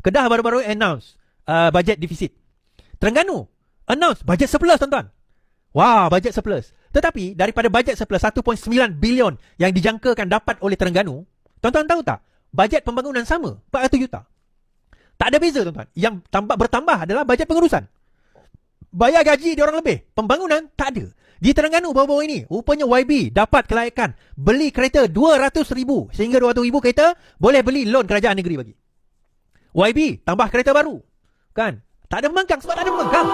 Kedah baru-baru announce uh, budget deficit. Terengganu announce budget surplus tuan-tuan. Wah, budget surplus. Tetapi daripada budget surplus 1.9 bilion yang dijangkakan dapat oleh Terengganu, tuan-tuan tahu tak? Bajet pembangunan sama, 400 juta. Tak ada beza tuan-tuan. Yang tambah bertambah adalah bajet pengurusan. Bayar gaji dia orang lebih. Pembangunan tak ada. Di Terengganu baru-baru ini, rupanya YB dapat kelayakan beli kereta 200 ribu sehingga 200 ribu kereta boleh beli loan kerajaan negeri bagi. YB tambah kereta baru. Kan? Tak ada pembangkang sebab tak ada pembangkang.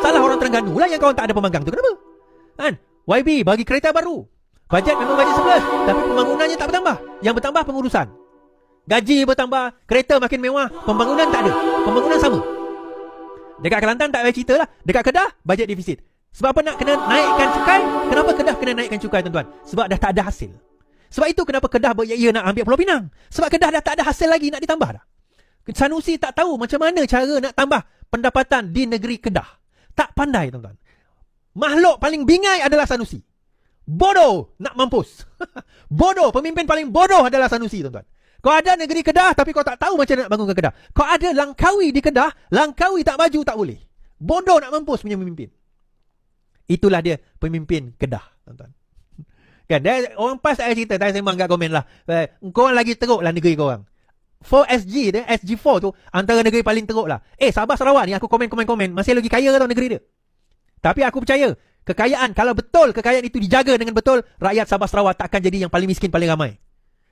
Salah orang Terengganu lah yang kawan tak ada pembangkang tu. Kenapa? Kan? YB bagi kereta baru. Bajet memang bajet 11 tapi pembangunannya tak bertambah. Yang bertambah pengurusan. Gaji bertambah, kereta makin mewah, pembangunan tak ada. Pembangunan sama. Dekat Kelantan tak payah cerita lah. Dekat Kedah, bajet defisit. Sebab apa nak kena naikkan cukai? Kenapa Kedah kena naikkan cukai tuan-tuan? Sebab dah tak ada hasil. Sebab itu kenapa Kedah beria nak ambil Pulau Pinang. Sebab Kedah dah tak ada hasil lagi nak ditambah dah. Sanusi tak tahu macam mana cara nak tambah pendapatan di negeri Kedah. Tak pandai tuan-tuan. Makhluk paling bingai adalah Sanusi. Bodoh nak mampus. bodoh, pemimpin paling bodoh adalah Sanusi tuan-tuan. Kau ada negeri Kedah tapi kau tak tahu macam nak bangun ke Kedah. Kau ada Langkawi di Kedah, Langkawi tak maju tak boleh. Bodoh nak mampus punya pemimpin. Itulah dia pemimpin Kedah, tuan-tuan. Kan, dia, orang pas saya cerita, saya sembang kat komen lah. Eh, kau lagi teruk lah negeri kau orang. 4SG dia, SG4 tu, antara negeri paling teruk lah. Eh, Sabah Sarawak ni, aku komen-komen-komen, masih lagi kaya tau negeri dia. Tapi aku percaya, kekayaan, kalau betul kekayaan itu dijaga dengan betul, rakyat Sabah Sarawak tak akan jadi yang paling miskin, paling ramai.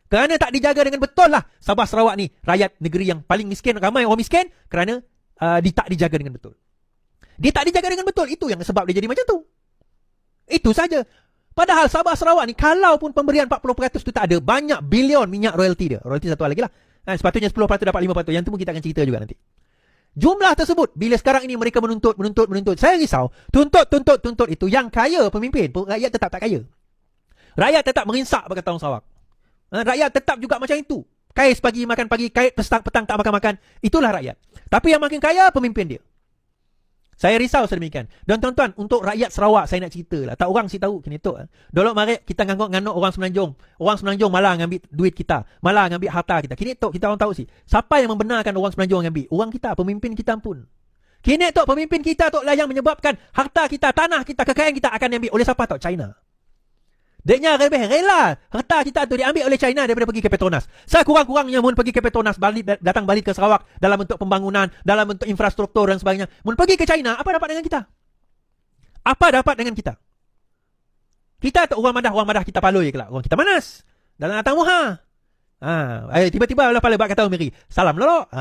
Kerana tak dijaga dengan betul lah Sabah Sarawak ni, rakyat negeri yang paling miskin, ramai orang miskin, kerana uh, dia tak dijaga dengan betul. Dia tak dijaga dengan betul. Itu yang sebab dia jadi macam tu. Itu saja. Padahal Sabah Sarawak ni kalau pun pemberian 40% tu tak ada, banyak bilion minyak royalty dia. Royalty satu lagi lah. Ha, sepatutnya 10% dapat 5%. Yang tu pun kita akan cerita juga nanti. Jumlah tersebut, bila sekarang ini mereka menuntut, menuntut, menuntut. Saya risau. Tuntut, tuntut, tuntut itu. Yang kaya pemimpin, rakyat tetap tak kaya. Rakyat tetap merinsak berkata orang Sarawak. Ha, rakyat tetap juga macam itu. Kais pagi makan pagi, kait petang, petang tak makan-makan. Itulah rakyat. Tapi yang makin kaya, pemimpin dia. Saya risau sedemikian. Dan tuan-tuan, untuk rakyat Sarawak saya nak cerita lah. Tak orang si tahu kini tu. Dulu mari kita ngangkut-ngangkut orang Semenanjung. Orang Semenanjung malah ngambil duit kita. Malah ngambil harta kita. Kini tu kita orang tahu sih. Siapa yang membenarkan orang Semenanjung ngambil? Orang kita, pemimpin kita pun. Kini tu pemimpin kita tu lah yang menyebabkan harta kita, tanah kita, kekayaan kita akan diambil oleh siapa tu? China. Deknya lebih rela harta kita tu diambil oleh China daripada pergi ke Petronas. Saya kurang-kurangnya mun pergi ke Petronas balik datang balik ke Sarawak dalam bentuk pembangunan, dalam bentuk infrastruktur dan sebagainya. Mun pergi ke China, apa dapat dengan kita? Apa dapat dengan kita? Kita tu orang madah, orang madah kita paloi kelak. Orang kita manas. Dalam datang muha. Ha, tiba-tiba lah pala buat kata Mary. Salam lolo. Ha.